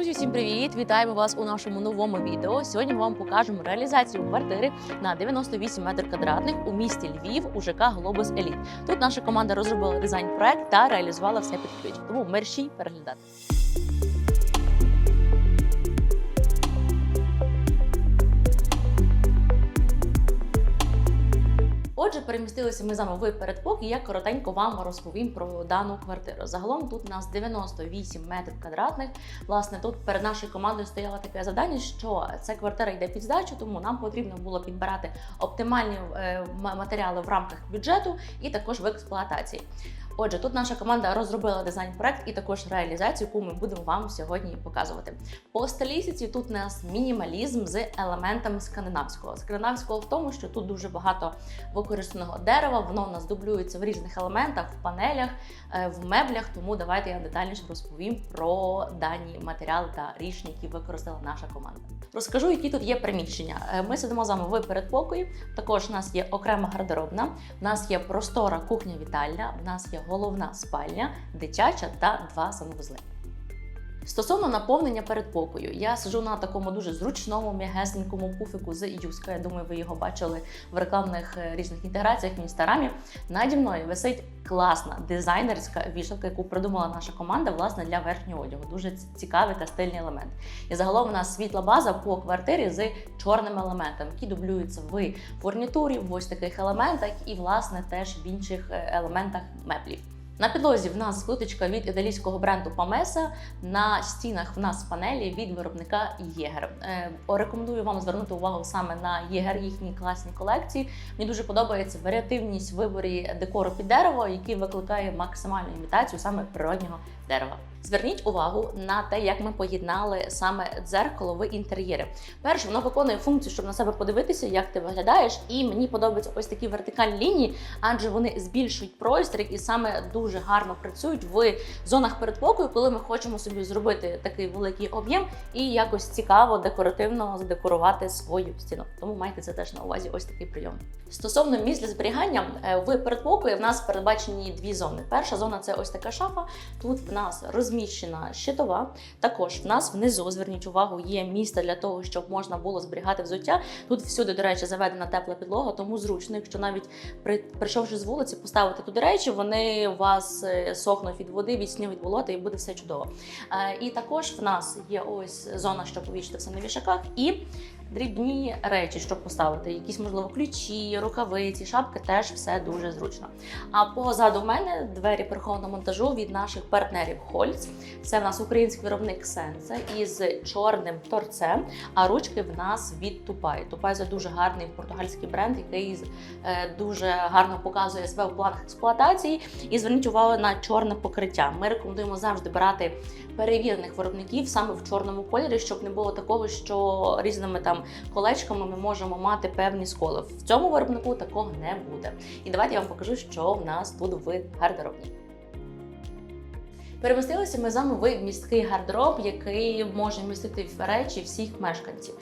Друзі, всім привіт! Вітаємо вас у нашому новому відео. Сьогодні ми вам покажемо реалізацію квартири на 98 метрів квадратних у місті Львів у ЖК Глобус Еліт. Тут наша команда розробила дизайн проект та реалізувала все під ключ. Тому мерщій переглядати. Отже, перемістилися ми з вами в передпокій. Я коротенько вам розповім про дану квартиру. Загалом тут у нас 98 метрів квадратних. Власне, тут перед нашою командою стояло таке завдання, що ця квартира йде під здачу, тому нам потрібно було підбирати оптимальні е, матеріали в рамках бюджету і також в експлуатації. Отже, тут наша команда розробила дизайн-проект і також реалізацію, яку ми будемо вам сьогодні показувати. По стилістиці тут у нас мінімалізм з елементами скандинавського. Скандинавського в тому, що тут дуже багато використаного дерева, воно у нас дублюється в різних елементах, в панелях, е, в меблях. Тому давайте я детальніше розповім про дані матеріали та рішення, які використала наша команда. Розкажу, які тут є приміщення. Е, Ми сидимо з вами в передпокої. Також у нас є окрема гардеробна, в нас є простора кухня-вітальня, в нас є головна спальня, дитяча та два санвузли. Стосовно наповнення передпокою, я сиджу на такому дуже зручному м'ягесенькому пуфику з Юска. Я думаю, ви його бачили в рекламних е, різних інтеграціях в інстаграмі. Наді мною висить класна дизайнерська вішалка, яку придумала наша команда власне для верхнього одягу. Дуже цікавий та стильний елемент. І загалом у нас світла база по квартирі з чорними елементами, які дублюються в фурнітурі, в ось таких елементах, і власне теж в інших е, елементах меблів. На підлозі в нас плиточка від італійського бренду Памеса. На стінах в нас панелі від виробника Єгер. Е, рекомендую вам звернути увагу саме на Єгер, їхні класні колекції. Мені дуже подобається варіативність виборі декору під дерево, який викликає максимальну імітацію саме природнього дерева. Зверніть увагу на те, як ми поєднали саме дзеркало в інтер'єри. Перше, воно виконує функцію, щоб на себе подивитися, як ти виглядаєш. І мені подобаються ось такі вертикальні лінії, адже вони збільшують простір і саме дуже гарно працюють в зонах передпокою, коли ми хочемо собі зробити такий великий об'єм і якось цікаво, декоративно задекорувати свою стіну. Тому майте це теж на увазі. Ось такий прийом. Стосовно місць для зберігання е, в передпокої в нас передбачені дві зони. Перша зона це ось така шафа. Тут в нас розміщена щитова. Також в нас внизу, зверніть увагу, є місце для того, щоб можна було зберігати взуття. Тут всюди, до речі, заведена тепла підлога, тому зручно, якщо навіть при прийшовши з вулиці, поставити туди речі, вони у вас е, сохнуть від води, від снігу, від болота, і буде все чудово. Е, І також в нас є ось зона, щоб повісити все на вішаках, і дрібні речі, щоб поставити, якісь можливо ключі, рукавиці, шапки, теж все дуже зручно. А позаду мене двері прихованого монтажу від наших партнерів Хольц. Це в нас український виробник Сенсе із чорним торцем. А ручки в нас від Тупай. Тупай це дуже гарний португальський бренд, який е, дуже гарно показує себе в планах експлуатації. І зверніть увагу на чорне покриття. Ми рекомендуємо завжди брати перевірених виробників саме в чорному кольорі, щоб не було такого, що різними там колечками ми можемо мати певні сколи. В цьому виробнику такого не буде. І давайте я вам покажу, що в нас тут в гардеробні. Перемістилися ми з вами в місткий гардероб, який може містити речі всіх мешканців.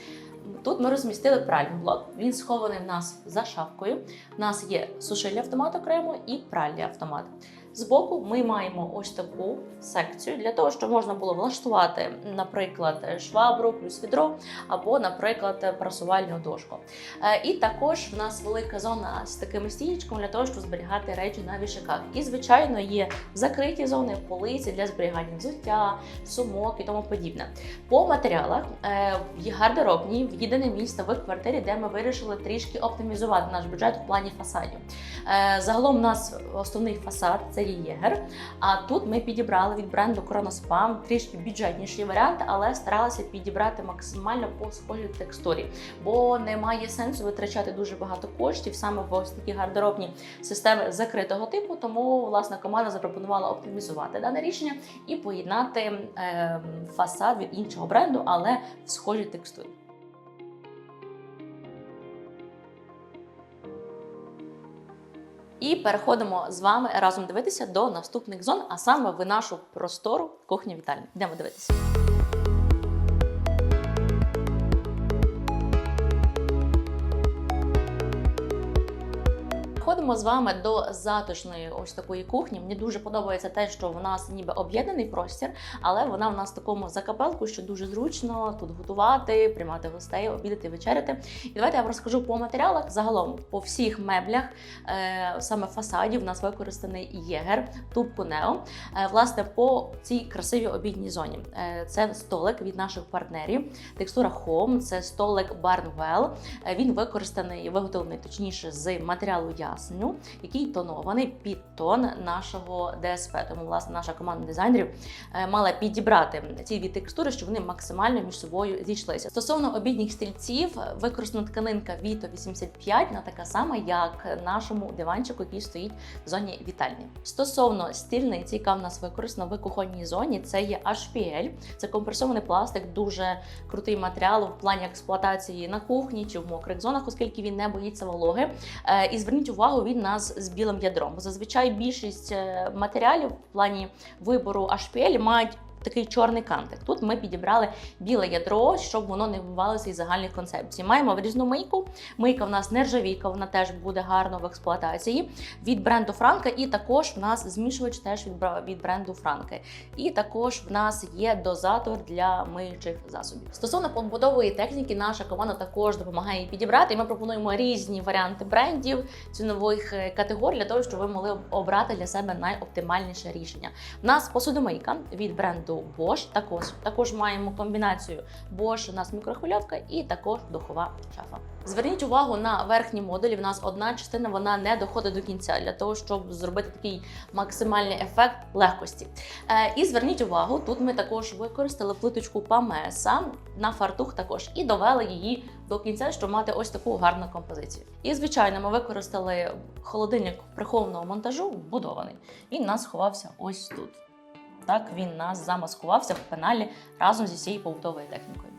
Тут ми розмістили пральний блок. Він схований в нас за шафкою. У нас є сушильний автомат окремо і пральний автомат. Збоку ми маємо ось таку секцію для того, щоб можна було влаштувати, наприклад, швабру плюс відро, або, наприклад, прасувальну дошку. Е, І також в нас велика зона з такими стіночками для того, щоб зберігати речі на вішаках. І, звичайно, є закриті зони, полиці для зберігання взуття, сумок і тому подібне. По матеріалах е, в гардеробній в'єдине місце в квартирі, де ми вирішили трішки оптимізувати наш бюджет в плані фасадів. Е, Загалом у нас основний фасад це є Єгер. А тут ми підібрали від бренду Chronospam трішки бюджетніший варіант, але старалися підібрати максимально по схожій текстурі, бо немає сенсу витрачати дуже багато коштів саме в ось такі гардеробні системи закритого типу. Тому власна команда запропонувала оптимізувати дане рішення і поєднати е, фасад від іншого бренду, але в схожій текстурі. І переходимо з вами разом дивитися до наступних зон, а саме в нашу простору кухню вітальню. Йдемо дивитися. Переходимо з вами до затишної ось такої кухні. Мені дуже подобається те, що в нас ніби об'єднаний простір, але вона в нас в такому закапелку, що дуже зручно тут готувати, приймати гостей, обідати, вечеряти. І давайте я вам розкажу по матеріалах. Загалом по всіх меблях, е, саме фасадів, в нас використаний єгер, тубку Нео. Е, власне, по цій красивій обідній зоні. Е, це столик від наших партнерів. Текстура Home, це столик Barnwell. Він використаний, виготовлений точніше з матеріалу ясеню, який тонований під тон нашого ДСП. Тому, власне, наша команда дизайнерів е, мала підібрати ці дві текстури, щоб вони максимально між собою зійшлися. Стосовно обідніх стільців, використана тканинка Vito 85, вона така сама, як нашому диванчику, який стоїть в зоні вітальні. Стосовно стільниці, яка в нас використана в кухонній зоні, це є HPL, це компресований пластик, дуже крутий матеріал в плані експлуатації на кухні чи в мокрих зонах, оскільки він не боїться вологи. Е, І зверніть увагу, він у нас з білим ядром. Зазвичай більшість е, матеріалів в плані вибору HPL мають. Такий чорний кантик. Тут ми підібрали біле ядро, щоб воно не вбивалося із загальних концепцій. Маємо врізну мийку. Мийка в нас нержавійка, вона теж буде гарно в експлуатації від бренду Франка. І також в нас змішувач теж від бренду Франки. І також в нас є дозатор для миючих засобів. Стосовно побудової техніки, наша команда також допомагає її підібрати. Ми пропонуємо різні варіанти брендів, цінових е, категорій для того, щоб ви могли обрати для себе найоптимальніше рішення. У нас посудомийка від бренду Bosch. Також також маємо комбінацію Bosch, у нас мікрохвильовка і також духова шафа. Зверніть увагу на верхні модулі. В нас одна частина вона не доходить до кінця для того, щоб зробити такий максимальний ефект легкості. Е, і зверніть увагу, тут ми також використали плиточку Памеса на фартух також і довели її до кінця, щоб мати ось таку гарну композицію. І звичайно, ми використали холодильник прихованого монтажу вбудований. Він нас сховався ось тут. Так він нас замаскувався в пеналі разом зі всією побутовою технікою.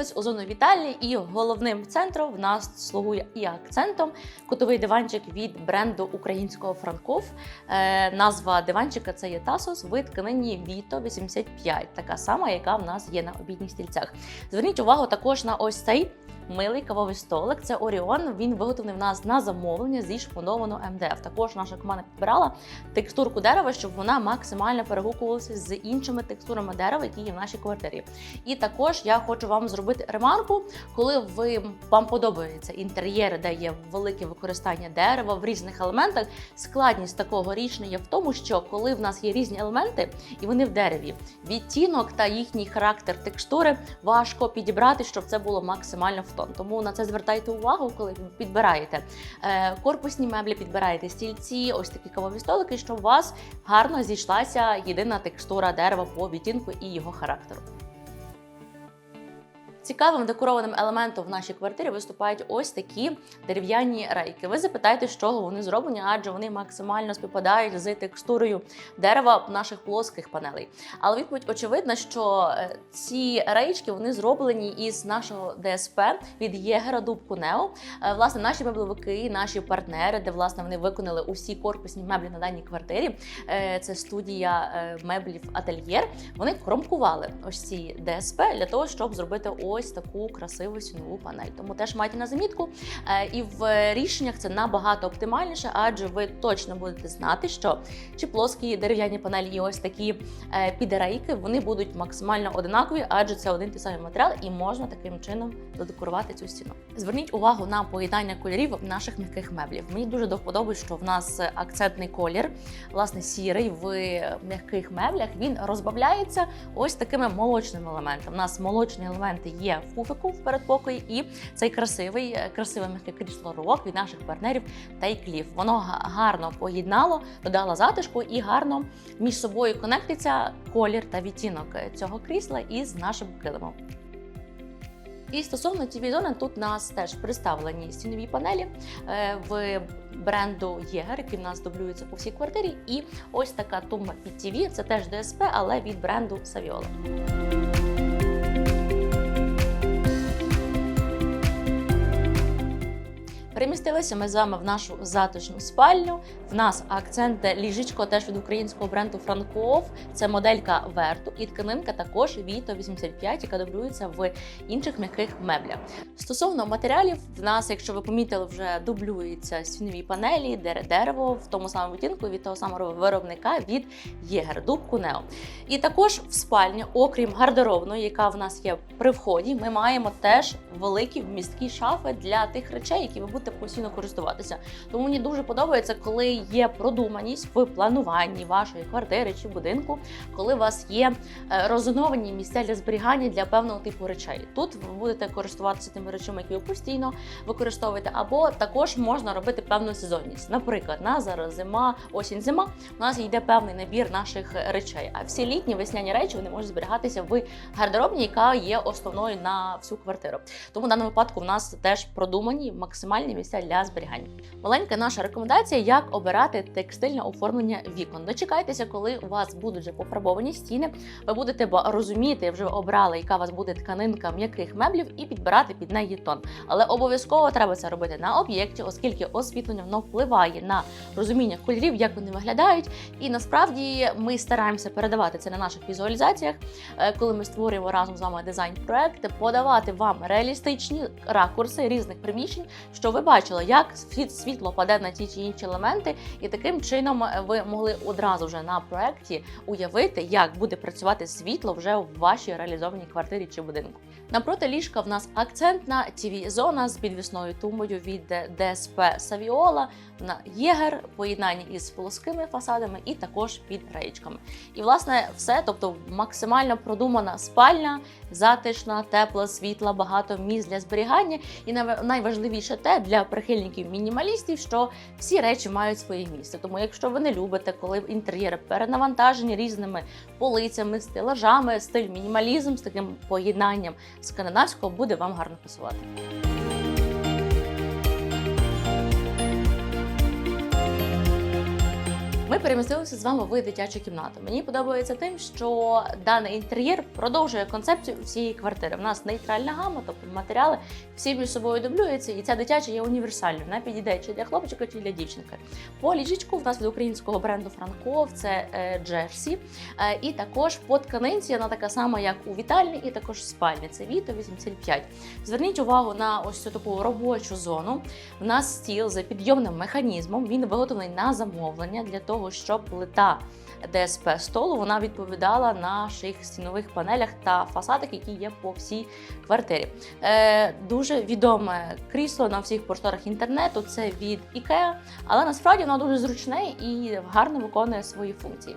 У зону вітальні, і головним центром в нас слугує і акцентом кутовий диванчик від бренду українського Франков. Е, назва диванчика це є Тасос в тканині Vito 85, така сама, яка в нас є на обідніх стільцях. Зверніть увагу також на ось цей. Милий кавовий столик, це Оріон. Він виготовлений в нас на замовлення зі шпонованого МДФ. Також наша команда підбирала текстурку дерева, щоб вона максимально перегукувалася з іншими текстурами дерева, які є в нашій квартирі. І також я хочу вам зробити ремарку, коли ви вам подобаються інтер'єри, де є велике використання дерева в різних елементах. Складність такого рішення в тому, що коли в нас є різні елементи і вони в дереві, відтінок та їхній характер текстури важко підібрати, щоб це було максимально в тон. Тому на це звертайте увагу, коли підбираєте е, корпусні меблі, підбираєте стільці, ось такі кавові столики, щоб у вас гарно зійшлася єдина текстура дерева по відтінку і його характеру. Цікавим декорованим елементом в нашій квартирі виступають ось такі дерев'яні рейки. Ви запитаєте, з чого вони зроблені, адже вони максимально співпадають з текстурою дерева наших плоских панелей. Але відповідь очевидна, що е, ці рейчки вони зроблені із нашого ДСП від Єгера Дубку Нео. Е, Власне, наші меблевики, наші партнери, де власне вони виконали усі корпусні меблі на даній квартирі. Е, Це студія меблів Ательєр. Вони кромкували ось ці ДСП для того, щоб зробити ось таку красиву сінову панель. Тому теж майте на замітку. Е, І в рішеннях це набагато оптимальніше, адже ви точно будете знати, що чи плоскі дерев'яні панелі і ось такі е, підерейки вони будуть максимально одинакові, адже це один той самий матеріал, і можна таким чином додекорувати цю стіну. Зверніть увагу на поєднання кольорів наших м'яких меблів. Мені дуже до що в нас акцентний колір, власне, сірий в м'яких меблях. Він розбавляється ось такими молочними елементами. У нас молочні елементи є в пуфику в передпокої, і цей красивий, е, красиве м'яке крісло рок від наших партнерів Тайкліф. Воно гарно поєднало, додало затишку і гарно між собою конектиться колір та відтінок цього крісла із нашим килимом. І стосовно tv зони тут у нас теж представлені стінові панелі е, в бренду Єгер, який в нас дублюється по всій квартирі. І ось така тумба під TV, це теж ДСП, але від бренду Saviola. Перемістилися ми з вами в нашу затишну спальню. В нас акцент ліжечко теж від українського бренду Франков. Це моделька Верту і тканинка також Vito 85, яка дублюється в інших м'яких меблях. Стосовно матеріалів, в нас, якщо ви помітили, вже дублюються стінові панелі, дере- дерево в тому самому відтінку від того самого виробника від Єгер Дуб Кунео. І також в спальні, окрім гардеробної, яка в нас є при вході, ми маємо теж великі вмісткі шафи для тих речей, які ви будете постійно користуватися. Тому мені дуже подобається, коли є продуманість в плануванні вашої квартири чи будинку, коли у вас є е, розоновані місця для зберігання для певного типу речей. Тут ви будете користуватися тими речами, які ви постійно використовуєте, або також можна робити певну сезонність. Наприклад, на зараз зима, осінь, зима. У нас йде певний набір наших речей. А всі літні весняні речі вони можуть зберігатися в гардеробній, яка є основною на всю квартиру. Тому в даному випадку в нас теж продумані максимальні місця для зберігання. Маленька наша рекомендація, як обирати текстильне оформлення вікон. Дочекайтеся, коли у вас будуть вже пофарбовані стіни. Ви будете розуміти, вже обрали, яка у вас буде тканинка м'яких меблів, і підбирати під неї тон. Але обов'язково треба це робити на об'єкті, оскільки освітлення воно впливає на розуміння кольорів, як вони виглядають. І насправді ми стараємося передавати це на наших візуалізаціях, е, коли ми створюємо разом з вами дизайн-проекти, подавати вам реалістичні ракурси різних приміщень, що ви бачили, як світло паде на ті чи інші елементи, і таким чином е, ви могли одразу вже на проекті уявити, як буде працювати світло вже в вашій реалізованій квартирі чи будинку. Напроти ліжка в нас акцентна tv зона з підвісною тумбою від DSP Saviola, на Єгер, поєднанні із плоскими фасадами і також під реєчками. І власне все, тобто максимально продумана спальня, затишна, тепла, світла, багато місць для зберігання. І найва- найважливіше те для прихильників мінімалістів, що всі речі мають своє місце. Тому, якщо ви не любите, коли інтер'єри перенавантажені різними полицями, стелажами, стиль мінімалізм з таким поєднанням скандинавського буде вам гарно пасувати. Ми перемістилися з вами в дитячу кімнату. Мені подобається тим, що даний інтер'єр продовжує концепцію всієї квартири. У нас нейтральна гама, тобто матеріали всі між собою дублюються, і ця дитяча є універсальною. Вона підійде чи для хлопчика, чи для дівчинки. По ліжечку в нас від українського бренду Франков це е, Джерсі. Е, і також по тканинці вона така сама, як у вітальні, і також в спальні. Це Віто 85. Зверніть увагу на ось цю таку робочу зону. У нас стіл за підйомним механізмом. Він виготовлений на замовлення для того, щоб плита ДСП столу вона відповідала наших стінових панелях та фасадах, які є по всій квартирі. Е, дуже відоме крісло на всіх просторах інтернету. Це від IKEA, але насправді воно дуже зручне і гарно виконує свої функції.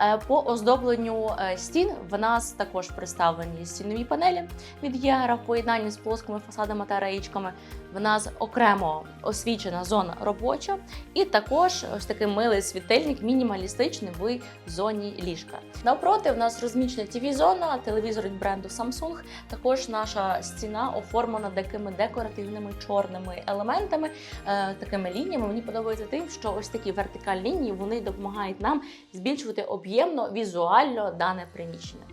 Е, по оздобленню е, стін в нас також представлені стінові панелі від Єгера в поєднанні з плоскими фасадами та реєчками. В нас окремо освічена зона робоча, і також ось такий милий світильник, мінімалістичний в зоні ліжка. Навпроти в нас розміщена tv зона телевізор від бренду Samsung. Також наша стіна оформлена такими декоративними чорними елементами, е, такими лініями. Мені подобається тим, що ось такі вертикальні лінії вони допомагають нам збільшувати об'ємно візуально дане приміщення.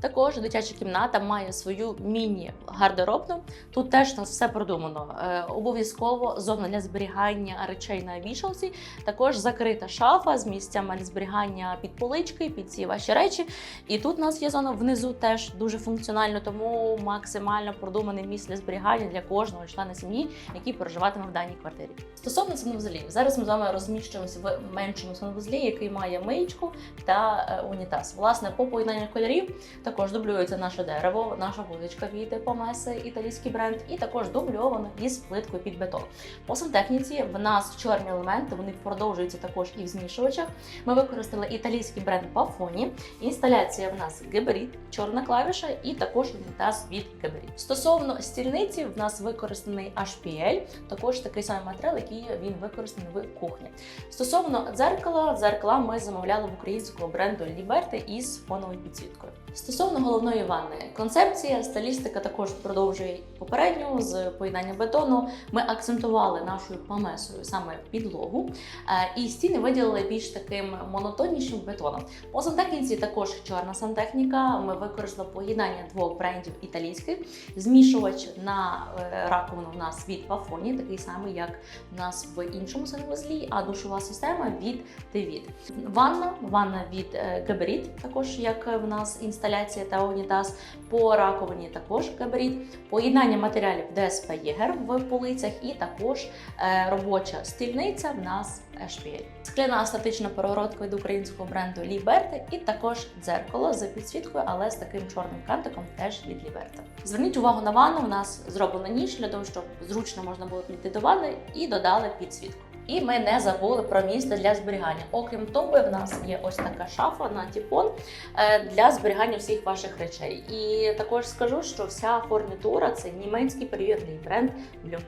Також дитяча кімната має свою міні-гардеробну. Тут теж у нас все продумано. Е, обов'язково зона для зберігання речей на вішалці. Також закрита шафа з місцями для зберігання під полички, під ці ваші речі. І тут у нас є зона внизу теж дуже функціонально, тому максимально продумане місце для зберігання для кожного члена сім'ї, який проживатиме в даній квартирі. Стосовно санвузлів, зараз ми з вами розміщуємося в меншому санвузлі, який має миєчку та е, унітаз. Власне, по поєднанню кольорів також дублюється наше дерево, наша вуличка від Помеси, італійський бренд, і також дубльовано із плиткою під бетон. По сантехніці в нас чорні елементи, вони продовжуються також і в змішувачах. Ми використали італійський бренд Pafoni. Інсталяція в нас габарит, чорна клавіша і також унітаз від габарит. Стосовно стільниці, в нас використаний HPL, також такий самий матеріал, який він використаний в кухні. Стосовно дзеркала, дзеркала ми замовляли в українського бренду Liberty із фоновою підсвіткою. Стосовно головної ванни, концепція, стилістика також продовжує попередню з поєднання бетону. Ми акцентували нашою памесою саме підлогу, е, і стіни виділили більш таким монотоннішим бетоном. По сантехніці також чорна сантехніка. Ми використали поєднання двох брендів італійських. Змішувач на е, раковину у нас від Пафоні, такий самий, як у нас в іншому санвузлі, а душова система від Тевід. Ванна, ванна від Габаріт, також як в нас інсталяція та унітаз. По раковині також Габаріт. Поєднання матеріалів ДСП Єгер в полицях і також е, робоча стільниця в нас HPL. Скляна статична перегородка від українського бренду Liberty і також дзеркало з підсвіткою, але з таким чорним кантиком теж від Liberty. Зверніть увагу на ванну. У нас зроблена ніч для того, щоб зручно можна було підійти до ванни і додали підсвітку. І ми не забули про місце для зберігання. Окрім того, в нас є ось така шафа на тіпон е, для зберігання всіх ваших речей. І також скажу, що вся фурнітура це німецький перевірний бренд Blue.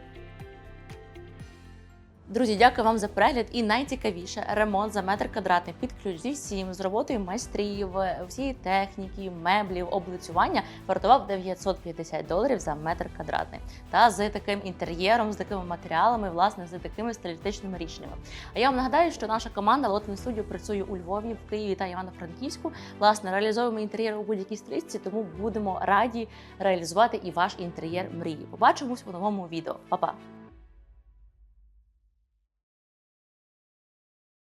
Друзі, дякую вам за перегляд. І найцікавіше ремонт за метр квадратний під ключ зі всім з роботою майстрів, всієї техніки, меблів, облицювання вартував 950 доларів за метр квадратний. Та з таким інтер'єром, з такими матеріалами, власне, з такими стилістичними рішеннями. А я вам нагадаю, що наша команда Лотний студіо працює у Львові, в Києві та Івано-Франківську. Власне, реалізовуємо інтер'єр у будь-якій стилістиці, тому будемо раді реалізувати і ваш інтер'єр мрії. Побачимось у новому відео. Па-па!